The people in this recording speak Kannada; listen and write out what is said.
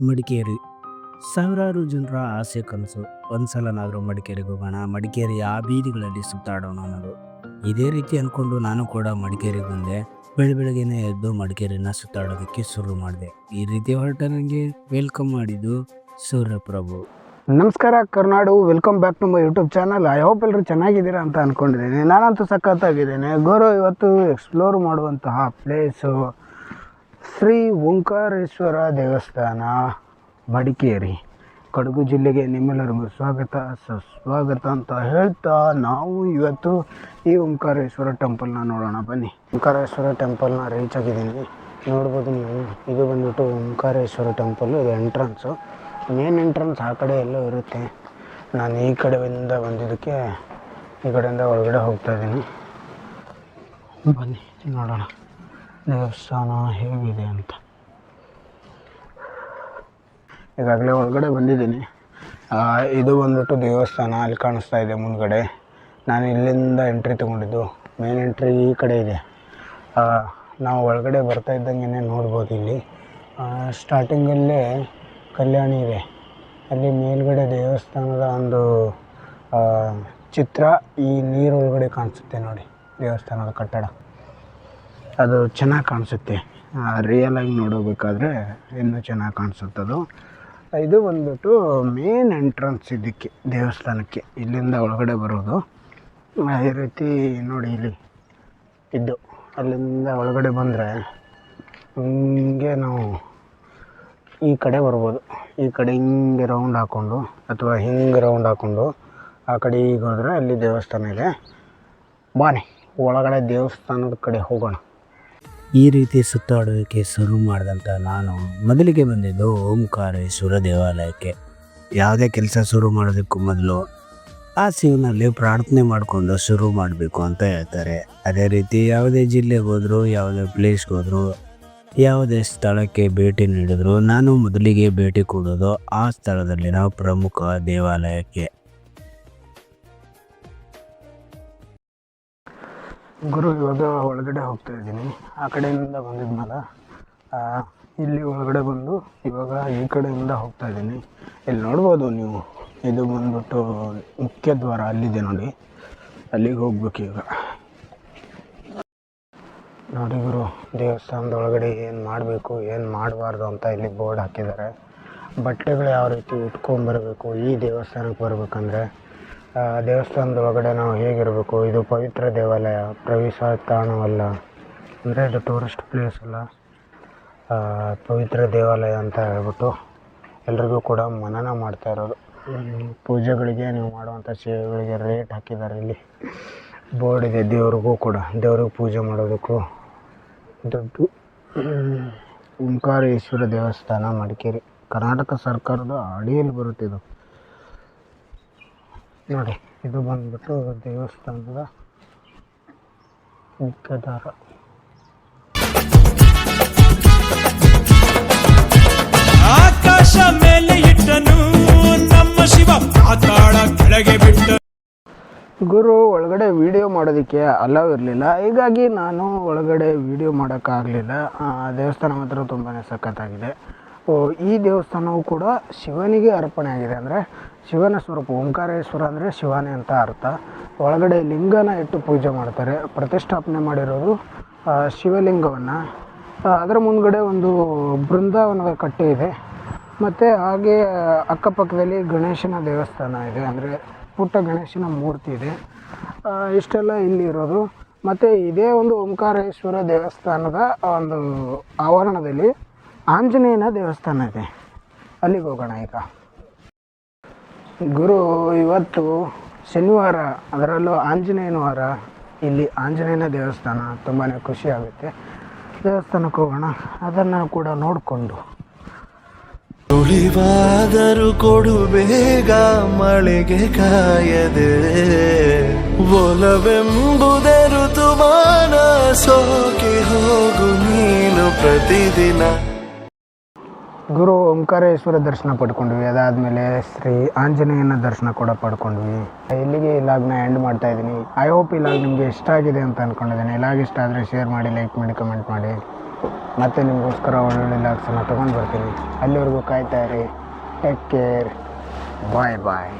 ಮಡಿಕೇರಿ. ಸಾವಿರಾರು ಜನರ ಆಸೆ, ಕನಸು, ಒಂದ್ಸಲನಾದರೂ ಮಡಿಕೇರಿಗೆ ಹೋಗೋಣ ಮಡಿಕೇರಿ ಆ ಬೀದಿಗಳಲ್ಲಿ ಸುತ್ತಾಡೋಣ ಅನ್ನೋದು. ಇದೇ ರೀತಿ ಅಂದ್ಕೊಂಡು ನಾನು ಕೂಡ ಮಡಿಕೇರಿಗೆ ಬಂದೆ. ಬೆಳೆ ಬೆಳಗ್ಗೆನೇ ಎದ್ದು ಮಡಿಕೇರಿನ ಸುತ್ತಾಡೋದಕ್ಕೆ ಶುರು ಮಾಡಿದೆ. ಈ ರೀತಿ ಹೊರಟ ನನಗೆ ವೆಲ್ಕಮ್ ಮಾಡಿದ್ದು ಸೂರ್ಯಪ್ರಭು. ನಮಸ್ಕಾರ Karnadu, welcome back to my YouTube channel. I hope ಎಲ್ಲರೂ ಚೆನ್ನಾಗಿದ್ದೀರಾ ಅಂತ ಅಂದ್ಕೊಂಡಿದ್ದೀನಿ ನಾನಂತೂ ಸಖತ್ತಾಗಿದ್ದೇನೆ. ಗೌರವ್ ಇವತ್ತು ಎಕ್ಸ್ಪ್ಲೋರ್ ಮಾಡುವಂತಹ ಪ್ಲೇಸು ಶ್ರೀ ಓಂಕಾರೇಶ್ವರ ದೇವಸ್ಥಾನ, ಮಡಿಕೇರಿ, ಕೊಡಗು ಜಿಲ್ಲೆಗೆ ನಿಮ್ಮೆಲ್ಲರಿಗೂ ಸ್ವಾಗತ, ಸುಸ್ವಾಗತ ಅಂತ ಹೇಳ್ತಾ ನಾವು ಇವತ್ತು ಈ ಓಂಕಾರೇಶ್ವರ ಟೆಂಪಲ್ನ ನೋಡೋಣ. ಬನ್ನಿ. ಓಂಕಾರೇಶ್ವರ ಟೆಂಪಲ್ನ ರೀಚ್ ಆಗಿದ್ದೀನಿ. ನೋಡ್ಬೋದು ನೀವು. ಇದು ಬಂದ್ಬಿಟ್ಟು ಓಂಕಾರೇಶ್ವರ ಟೆಂಪಲ್ ಇದು ಎಂಟ್ರೆನ್ಸು ಮೇನ್ ಎಂಟ್ರೆನ್ಸ್ ಆ ಕಡೆ ಎಲ್ಲೋ ಇರುತ್ತೆ. ನಾನು ಈ ಕಡೆಯಿಂದ ಬಂದಿದ್ದಕ್ಕೆ ಈ ಕಡೆಯಿಂದ ಒಳಗಡೆ ಹೋಗ್ತಾ ಇದ್ದೀನಿ. ಬನ್ನಿ, ನೋಡೋಣ. ದೇವಸ್ಥಾನ ಹೇಗಿದೆ ಅಂತ. ಈಗಾಗಲೇ ಒಳಗಡೆ ಬಂದಿದ್ದೀನಿ. ಇದು ಬಂದ್ಬಿಟ್ಟು ದೇವಸ್ಥಾನ ಅಲ್ಲಿ ಕಾಣಿಸ್ತಾ ಇದೆ ಮುಂದ್ಗಡೆ. ನಾನು ಇಲ್ಲಿಂದ ಎಂಟ್ರಿ ತೊಗೊಂಡಿದ್ದು. ಮೇನ್ ಎಂಟ್ರಿ ಈ ಕಡೆ ಇದೆ. ನಾವು ಒಳಗಡೆ ಬರ್ತಾ ಇದ್ದಂಗೆ ನೋಡ್ಬೋದು ಇಲ್ಲಿ. ಸ್ಟಾರ್ಟಿಂಗಲ್ಲೇ ಕಲ್ಯಾಣಿ ಇದೆ. ಅಲ್ಲಿ ಮೇಲ್ಗಡೆ ದೇವಸ್ಥಾನದ ಒಂದು ಚಿತ್ರ ಈ ನೀರೊಳಗಡೆ ಕಾಣಿಸುತ್ತೆ ನೋಡಿ. ದೇವಸ್ಥಾನದ ಕಟ್ಟಡ. ಅದು ಚೆನ್ನಾಗಿ ಕಾಣಿಸುತ್ತೆ. ರಿಯಲ್ ಆಗಿ ನೋಡಬೇಕಾದ್ರೆ ಇನ್ನೂ ಚೆನ್ನಾಗಿ ಕಾಣಿಸುತ್ತದು ಇದು ಬಂದ್ಬಿಟ್ಟು ಮೇನ್ ಎಂಟ್ರೆನ್ಸ್ ಇದಕ್ಕೆ, ದೇವಸ್ಥಾನಕ್ಕೆ, ಇಲ್ಲಿಂದ ಒಳಗಡೆ ಬರೋದು. ಈ ರೀತಿ ನೋಡಿ ಇಲ್ಲಿ ಇದ್ದು ಅಲ್ಲಿಂದ ಒಳಗಡೆ ಬಂದರೆ ಹಿಂಗೆ ನಾವು ಈ ಕಡೆ ಬರ್ಬೋದು. ಈ ಕಡೆ ಹಿಂಗೆ ರೌಂಡ್ ಹಾಕ್ಕೊಂಡು ಅಥವಾ ಹಿಂಗೆ ರೌಂಡ್ ಹಾಕ್ಕೊಂಡು ಆ ಕಡೆ ಈಗ ಹೋದರೆ ಅಲ್ಲಿ ದೇವಸ್ಥಾನ ಇದೆ. ಬಾನೆ, ಒಳಗಡೆ ದೇವಸ್ಥಾನದ ಕಡೆ ಹೋಗೋಣ. ಈ ರೀತಿ ಸುತ್ತಾಡೋದಕ್ಕೆ ಶುರು ಮಾಡಿದಂಥ ನಾನು ಮೊದಲಿಗೆ ಬಂದಿದ್ದು ಓಂಕಾರೇಶ್ವರ ದೇವಾಲಯಕ್ಕೆ. ಯಾವುದೇ ಕೆಲಸ ಶುರು ಮಾಡೋದಕ್ಕೂ ಮೊದಲು ಆ ಶಿವನಲ್ಲಿ ಪ್ರಾರ್ಥನೆ ಮಾಡಿಕೊಂಡು ಶುರು ಮಾಡಬೇಕು ಅಂತ ಹೇಳ್ತಾರೆ. ಅದೇ ರೀತಿ ಯಾವುದೇ ಜಿಲ್ಲೆಗೆ ಹೋದರೂ, ಯಾವುದೇ ಪ್ಲೇಸ್ಗೆ ಹೋದರೂ, ಯಾವುದೇ ಸ್ಥಳಕ್ಕೆ ಭೇಟಿ ನೀಡಿದ್ರು, ನಾನು ಮೊದಲಿಗೆ ಭೇಟಿ ಕೊಡೋದು ಆ ಸ್ಥಳದಲ್ಲಿನ ಪ್ರಮುಖ ದೇವಾಲಯಕ್ಕೆ. ಗುರು ಇವಾಗ ಒಳಗಡೆ ಹೋಗ್ತಾ ಇದ್ದೀನಿ. ಆ ಕಡೆಯಿಂದ ಬಂದಿದ್ಮೇಲೆ ಆ, ಇಲ್ಲಿ ಒಳಗಡೆ ಬಂದು ಇವಾಗ ಈ ಕಡೆಯಿಂದ ಹೋಗ್ತಾ ಇದ್ದೀನಿ. ಇಲ್ಲಿ ನೋಡ್ಬೋದು ನೀವು. ಇದು ಬಂದ್ಬಿಟ್ಟು ಮುಖ್ಯ ದ್ವಾರ ಅಲ್ಲಿದೆ ನೋಡಿ. ಅಲ್ಲಿಗೆ ಹೋಗ್ಬೇಕು ಈಗ. ನೋಡಿ ಗುರು ದೇವಸ್ಥಾನದ ಒಳಗಡೆ ಏನು ಮಾಡಬೇಕು ಏನು ಮಾಡಬಾರ್ದು ಅಂತ ಇಲ್ಲಿ ಬೋರ್ಡ್ ಹಾಕಿದ್ದಾರೆ. ಬಟ್ಟೆಗಳು ಯಾವ ರೀತಿ ಉಟ್ಕೊಂಬರ್ಬೇಕು ಈ ದೇವಸ್ಥಾನಕ್ಕೆ ಬರಬೇಕಂದ್ರೆ ದೇವಸ್ಥಾನದ ಒಳಗಡೆ ನಾವು ಹೇಗಿರಬೇಕು? ಇದು ಪವಿತ್ರ ದೇವಾಲಯ, ಪ್ರವೇಶ ತಾಣವಲ್ಲ ಅಂದರೆ ಇದು ಟೂರಿಸ್ಟ್ ಪ್ಲೇಸ್ ಅಲ್ಲ. ಪವಿತ್ರ ದೇವಾಲಯ ಅಂತ ಹೇಳ್ಬಿಟ್ಟು ಎಲ್ರಿಗೂ ಕೂಡ ಮನನ ಮಾಡ್ತಾ ಇರೋದು. ಪೂಜೆಗಳಿಗೆ ನೀವು ಮಾಡುವಂಥ ಸೇವೆಗಳಿಗೆ ರೇಟ್ ಹಾಕಿದ್ದಾರೆ ಇಲ್ಲಿ. ಬೋರ್ಡ್ ಇದೆ, ದೇವ್ರಿಗೂ ಕೂಡ. ದೇವ್ರಿಗೆ ಪೂಜೆ ಮಾಡೋದಕ್ಕೂ ದುಡ್ಡು. ಓಂಕಾರೇಶ್ವರ ದೇವಸ್ಥಾನ, ಮಡಿಕೇರಿ. ಕರ್ನಾಟಕ ಸರ್ಕಾರದ ಅಡಿಯಲ್ಲಿ ಇದು. ನೋಡಿ ಇದು ಬಂದ್ಬಿಟ್ಟು ದೇವಸ್ಥಾನದ ಮುಖ್ಯದಾರ ಆಕಾಶ ಮೇಲೆ ಇಟ್ಟನು ನಮ್ಮ ಶಿವ ಪಾತಾಳ ಕೆಳಗೆ ಬಿಟ್ಟ. ಗುರು ಒಳಗಡೆ ವಿಡಿಯೋ ಮಾಡೋದಕ್ಕೆ ಅಲವ್ ಇರಲಿಲ್ಲ. ಹೀಗಾಗಿ ನಾನು ಒಳಗಡೆ ವಿಡಿಯೋ ಮಾಡೋಕ್ಕಾಗಲಿಲ್ಲ. ದೇವಸ್ಥಾನ ಮಾತ್ರ ತುಂಬಾ ಸಖತ್ತಾಗಿದೆ. ಈ ದೇವಸ್ಥಾನವು ಕೂಡ ಶಿವನಿಗೆ ಅರ್ಪಣೆ ಆಗಿದೆ ಅಂದರೆ ಶಿವನ ಸ್ವರೂಪ, ಓಂಕಾರೇಶ್ವರ ಅಂದರೆ ಶಿವನೇ ಅಂತ ಅರ್ಥ. ಒಳಗಡೆ ಲಿಂಗನ ಇಟ್ಟು ಪೂಜೆ ಮಾಡ್ತಾರೆ, ಪ್ರತಿಷ್ಠಾಪನೆ ಮಾಡಿರೋದು ಶಿವಲಿಂಗವನ್ನು. ಅದರ ಮುಂದ್ಗಡೆ ಒಂದು ಬೃಂದಾವನದ ಕಟ್ಟೆ ಇದೆ. ಮತ್ತು ಹಾಗೆ ಅಕ್ಕಪಕ್ಕದಲ್ಲಿ ಗಣೇಶನ ದೇವಸ್ಥಾನ ಇದೆ ಅಂದರೆ ಪುಟ್ಟ ಗಣೇಶನ ಮೂರ್ತಿ ಇದೆ. ಇಷ್ಟೆಲ್ಲ ಇಲ್ಲಿ ಇರೋದು. ಮತ್ತು ಇದೇ ಒಂದು ಓಂಕಾರೇಶ್ವರ ದೇವಸ್ಥಾನದ ಒಂದು ಆವರಣದಲ್ಲಿ ಆಂಜನೇಯನ ದೇವಸ್ಥಾನ ಇದೆ. ಅಲ್ಲಿಗೆ ಹೋಗೋಣ ಈಗ. ಗುರು, ಇವತ್ತು ಶನಿವಾರ, ಅದರಲ್ಲೂ ಆಂಜನೇಯನ ವಾರ. ಇಲ್ಲಿ ಆಂಜನೇಯನ ದೇವಸ್ಥಾನ ತುಂಬಾ ಖುಷಿ ಆಗುತ್ತೆ ದೇವಸ್ಥಾನಕ್ಕೆ ಹೋಗೋಣ. ಅದನ್ನು ಕೂಡ ನೋಡಿಕೊಂಡು. ಸುಳಿವಾದರೂ ಕೊಡು ಬೇಗ ಮಳೆಗೆ ಕಾಯದೆ. ಒಲವೆಂಬುದೇ ಋತುಮಾನ ಸೋಕೆ ಹೋಗು ನೀನು ಪ್ರತಿದಿನ. ಗುರು ಓಂಕಾರೇಶ್ವರ ದರ್ಶನ ಪಡ್ಕೊಂಡ್ವಿ. ಅದಾದ್ಮೇಲೆ ಶ್ರೀ ಆಂಜನೇಯನ ದರ್ಶನ ಕೂಡ ಪಡ್ಕೊಂಡ್ವಿ. ಇಲ್ಲಿಗೆ ಈ ಲಾಗ್ನ ಎಂಡ್ ಮಾಡ್ತಾ ಇದ್ದೀನಿ. ಐ ಹೋಪ್ ಲಾಗ್ ನಿಮಗೆ ಇಷ್ಟ ಆಗಿದೆ ಅಂತ ಅಂದ್ಕೊಂಡಿದ್ದೀನಿ ಲಾಗ್ ಇಷ್ಟ ಆದರೆ ಶೇರ್ ಮಾಡಿ ಲೈಕ್ ಮಾಡಿ ಕಮೆಂಟ್ ಮಾಡಿ. ಮತ್ತೆ ನಿಮಗೋಸ್ಕರ ಒಳ್ಳೊಳ್ಳೆ ಲಾಗ್ಸನ್ನು ತೊಗೊಂಡು ಬರ್ತೀನಿ. ಅಲ್ಲಿವರೆಗೂ ಕಾಯ್ತಾ ಇರಿ. ಟೇಕ್ ಕೇರ್ ಬಾಯ್ ಬಾಯ್